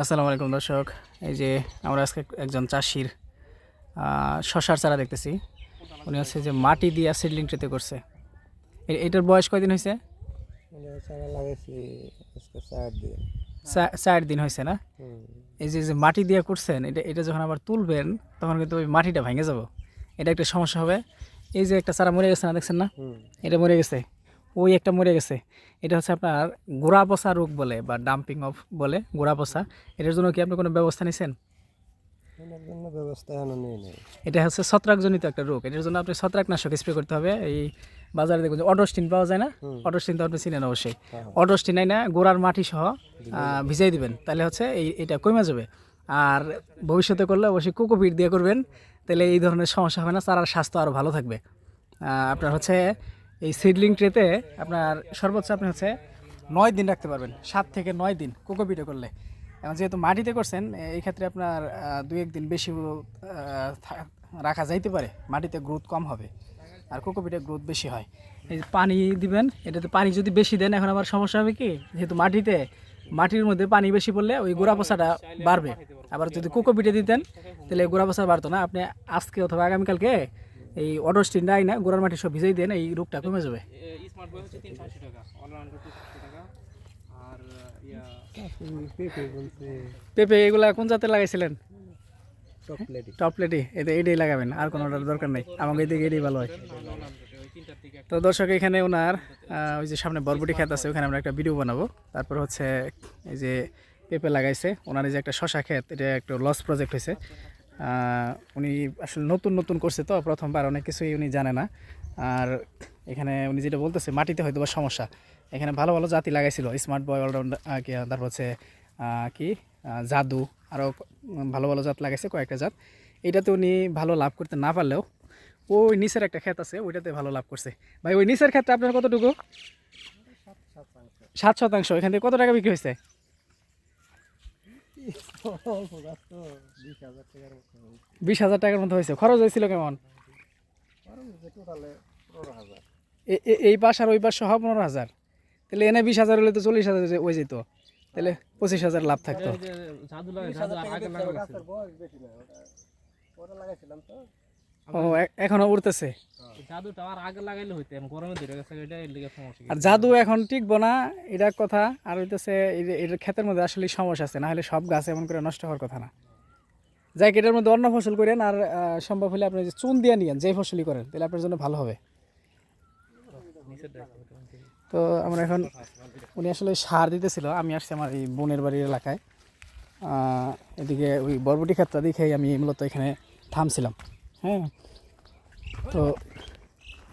আসসালামু আলাইকুম দর্শক। এই যে আমরা আজকে একজন চাষির শশার চারা দেখতেছি। উনি হচ্ছে যে মাটি দিয়ে সিডলিং ট্রেতে করছে। এটার বয়স কয়দিন হয়েছে? চার দিন। হয়েছে না? এই যে যে মাটি দিয়ে করছেন এটা এটা যখন আবার তুলবেন তখন কিন্তু ওই মাটিটা ভেঙে যাব। এটা একটা সমস্যা হবে। এই যে একটা চারা মরে গেছে না দেখছেন না? এটা মরে গেছে। ওই একটা মরে গেছে। এটা হচ্ছে আপনার গোড়া পচা রোগ বলে বা ডাম্পিং অফ বলে গোড়া পচা। এটার জন্য কি আপনি কোনো ব্যবস্থা নেই এটা হচ্ছে ছত্রাকজনিত একটা রোগ। এটার জন্য আপনি ছত্রাকনাশক স্প্রে করতে হবে। এই বাজারে দেখুন অডোস্টিন পাওয়া যায় না। অডোস্টিন তো আপনি চিনেন অবশ্যই। হ্যাঁ। অডোস্টিন না গোড়ার মাটি সহ ভিজাই দিবেন। তাহলে হচ্ছে এই এটা কমে যাবে। আর ভবিষ্যতে করলে অবশ্যই কোকোপিট দিয়ে করবেন। তাহলে এই ধরনের সমস্যা হবে না চারার স্বাস্থ্য আরও ভালো থাকবে। আপনার হচ্ছে এই সিডলিং ট্রেতে আপনার সর্বোচ্চ আপনি হচ্ছে নয় দিন রাখতে পারবেন। সাত থেকে নয় দিন কোকোপিটে করলে। এবং যেহেতু মাটিতে করছেন এই ক্ষেত্রে আপনার দুই একদিন বেশি রাখা যাইতে পারে। মাটিতে গ্রোথ কম হবে, আর কোকোপিটে গ্রোথ বেশি হয়। এই পানি দিবেন এটাতে পানি যদি বেশি দেন, এখন আবার সমস্যা হবে কি? যেহেতু মাটিতে, মাটির মধ্যে পানি বেশি পড়লে ওই গোড়া পচাটা বাড়বে। আবার যদি কোকোপিটে দিতেন, তাহলে গোড়া পচা বাড়তো না। আপনি আজকে অথবা আগামীকালকে এই অডোস্টিন ডাই না গোড়ার মাটি সব ভিজাই দেন এই রোগটা কমে যাবে। স্মার্ট বয় হচ্ছে তিনশো আশি টাকা অনলাইন টাকা। আর পেঁপে এগুলা কোন জাতের লাগাইছিলেন? চকলেট টপ প্লেটই এতে এটাই লাগাবেন আর কোনোটার দরকার নেই। আমাকে এদিকে এটাই ভালো হয়। তো দর্শক এখানে ওনার আহ, ওই যে সামনে বরবটি ক্ষেত আছে ওখানে আমরা একটা ভিডিও বানাবো। তারপর হচ্ছে এই যে পেঁপে লাগাইছে ওনার এই যে একটা শশা ক্ষেত এটা একটা লস প্রজেক্ট হয়েছে। উনি আসলে নতুন নতুন করছে তো প্রথমবার অনেক কিছুই উনি জানে না আর এখানে উনি যেটা বলতেছে মাটিতে হয়তো বা সমস্যা এখানে ভালো ভালো জাতি লাগাইছিল স্মার্ট বয় অলরাউন্ডার তারপর হচ্ছে কি জাদু আরও ভালো ভালো জাত লাগাইছে কয়েকটা জাত এটাতে উনি ভালো লাভ করতে না পারলেও ওই নিচের একটা ক্ষেত আছে ওইটাতে ভালো লাভ করছে ভাই ওই নিচের ক্ষেত্রে আপনার কতটুকু সাত শতাংশ এখান থেকে কত টাকা বিক্রি হয়েছে বিশ হাজার টাকার মতো হয়েছে। খরচ হয়েছিল কেমন? এই পাশ আর ওই পাশ সহ পনেরো হাজার। তাহলে এনে বিশ হাজার হলে তো চল্লিশ হাজার হয়ে যেত। তাহলে পঁচিশ হাজার লাভ থাকতো। ও এখনও উঠতেছে আর জাদু এখন টিকবো না এটা কথা। আর হইতেছে এটার ক্ষেতের মধ্যে আসলে সমস্যা আছে, না হলে সব গাছ এমন করে নষ্ট হওয়ার কথা না। এটার মধ্যে অন্য ফসল করেন আর সম্ভব হলে আপনি যে চুন দিয়ে নিয়েন যে ফসলই করেন, তাহলে আপনার জন্য ভালো হবে। তো আমরা এখন, উনি আসলে সার দিতেছিল, আমি আসছি আমার এই বোনের বাড়ির এলাকায়। এদিকে ওই বরবটি ক্ষেতটা দেখেই আমি মূলত এখানে থামছিলাম হ্যাঁ। তো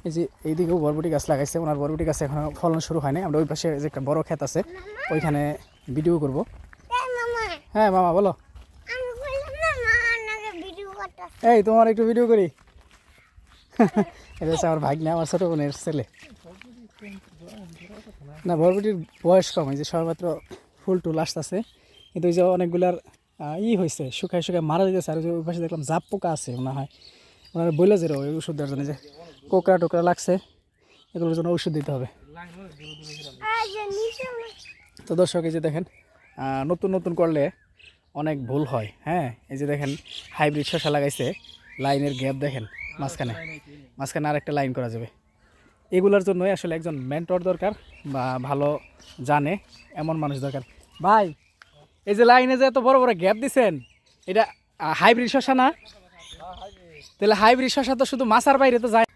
এই যে এইদিকেও বরবটি গাছ লাগাইছে, ওনার বরবটি গাছে এখনও ফলন শুরু হয়নি আমরা ওই পাশে যে একটা বড় ক্ষেত আছে, ওইখানে ভিডিও করব। হ্যাঁ মামা, বলো আমি বললাম না মা আপনাকে ভিডিও করতে এই তোমার একটু ভিডিও করি? এটা হচ্ছে আমার ভাগ্নে আমার ছোটো বোনের ছেলে। না বরবটির বয়স কম যে সবেমাত্র ফুল টুল আসতেছে। কিন্তু ওই যে অনেকগুলার ই হয়েছে শুকায় শুকায় মারা যেতেছে আর ওই পাশে দেখলাম জাপ পোকা আছে মনে হয়। ওনারা বইলে যে ওই ওষুধ দেওয়ার জন্য যে কোকড়া টোকরা লাগছে এগুলোর জন্য ওষুধ দিতে হবে। তো দর্শক এই যে দেখেন আহ, নতুন নতুন করলে অনেক ভুল হয় হ্যাঁ? এই যে দেখেন হাইব্রিড শশা লাগাইছে, লাইনের গ্যাপ দেখেন, মাঝখানে। মাঝখানে আর একটা লাইন করা যাবে। এগুলোর জন্যই আসলে একজন মেন্টর দরকার বা ভালো জানে, এমন মানুষ দরকার। ভাই, এই যে লাইনে যে এত বড় বড় গ্যাপ দিছেন, এটা হাইব্রিড শশা না? তাহলে হাইব্রিড শশা তো শুধু মাছার বাইরে তো যায়।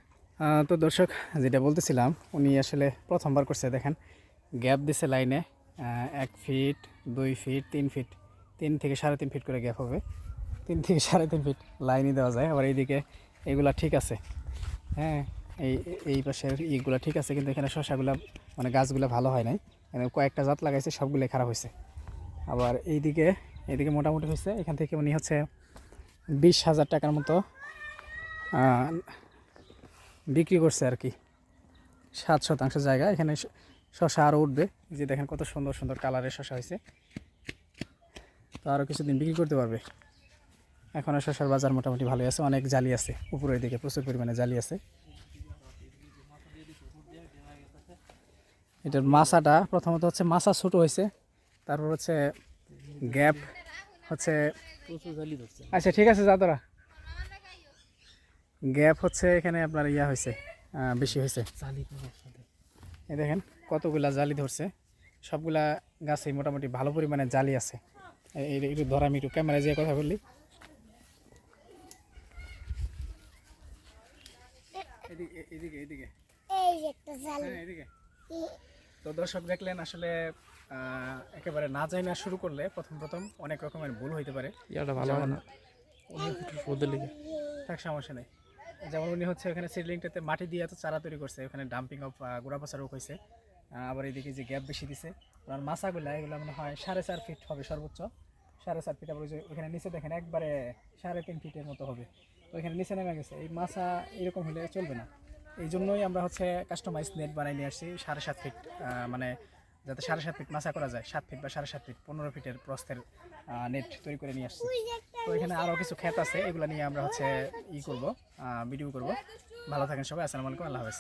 তো দর্শক, যেটা বলতেছিলাম, উনি আসলে প্রথমবার করছে, দেখেন। গ্যাপ দিছে লাইনে এক ফিট দুই ফিট তিন ফিট তিন থেকে সাড়ে তিন ফিট করে গ্যাপ হবে। তিন থেকে সাড়ে তিন ফিট লাইনই দেওয়া যায়। আবার এইদিকে এগুলা ঠিক আছে। হ্যাঁ এই এই পাশের ইগুলা ঠিক আছে, কিন্তু এখানে শশাগুলা মানে গাছগুলো ভালো হয় নাই। এখানে কয়েকটা জাত লাগাইছে, সবগুলোই খারাপ হয়েছে আবার এইদিকে এইদিকে মোটামুটি হয়েছে এখান থেকে উনি হচ্ছে বিশ হাজার টাকার মতো বিক্রি করছে আর কি। সাত শতাংশ জায়গা। এখানে শশা আরও উঠবে। যে দেখেন কত সুন্দর সুন্দর কালারের শশা হয়েছে তো আরও কিছুদিন বিক্রি করতে পারবে। এখনও শশার বাজার মোটামুটি ভালোই আছে অনেক জালি আছে উপরের দিকে প্রচুর পরিমাণে জালি আছে। এটার মাছাটা প্রথমত হচ্ছে মাছা ছোটো হয়েছে তারপর হচ্ছে গ্যাপ হচ্ছে আচ্ছা ঠিক আছে যা তোরা গ্যাপ হচ্ছে এখানে আপনার ইয়া হয়েছে বেশি হয়েছে। এই দেখেন কতগুলা জালি ধরছে সবগুলা গাছে মোটামুটি ভালো পরিমাণে জালি আছে। একটু ধর আমি একটু ক্যামেরায় যে কথা বললি হ্যাঁ তো দর্শক দেখলেন আসলে একেবারে না যাই না শুরু করলে প্রথম প্রথম অনেক রকমের ভুল হইতে পারে। ভালো থাক সমস্যা নেই। যেমন উনি হচ্ছে এখানে সিডলিংটাতে মাটি দিয়ে এত চারা তৈরি করছে ওখানে ডাম্পিং অফ গোড়া পচা রোগ হয়েছে আবার এদিকে যে গ্যাপ বেশি দিছে আর মাছাগুলা এগুলো মনে হয় সাড়ে চার ফিট হবে সর্বোচ্চ। সাড়ে চার ফিট আবার ওই যে ওখানে নিচে দেখেন একবারে সাড়ে তিন ফিটের মতো হবে। তো এখানে নিচে নেমে গেছে। এই মাছা এরকম হলে চলবে না। এই জন্যই আমরা হচ্ছে কাস্টমাইজ নেট বানাই নিয়ে আসছি সাড়ে সাত ফিট মানে যাতে সাড়ে সাত ফিট মাছা করা যায়, সাত ফিট বা সাড়ে সাত ফিট পনেরো ফিটের প্রস্থের নেট তৈরি করে নিয়ে আসছি। তো এখানে আরও কিছু ক্ষেত আছে, এগুলো নিয়ে আমরা হচ্ছে ই করব ভিডিও করব। ভালো থাকেন সবাই, আসসালামু আলাইকুম, আল্লাহ হাফেজ।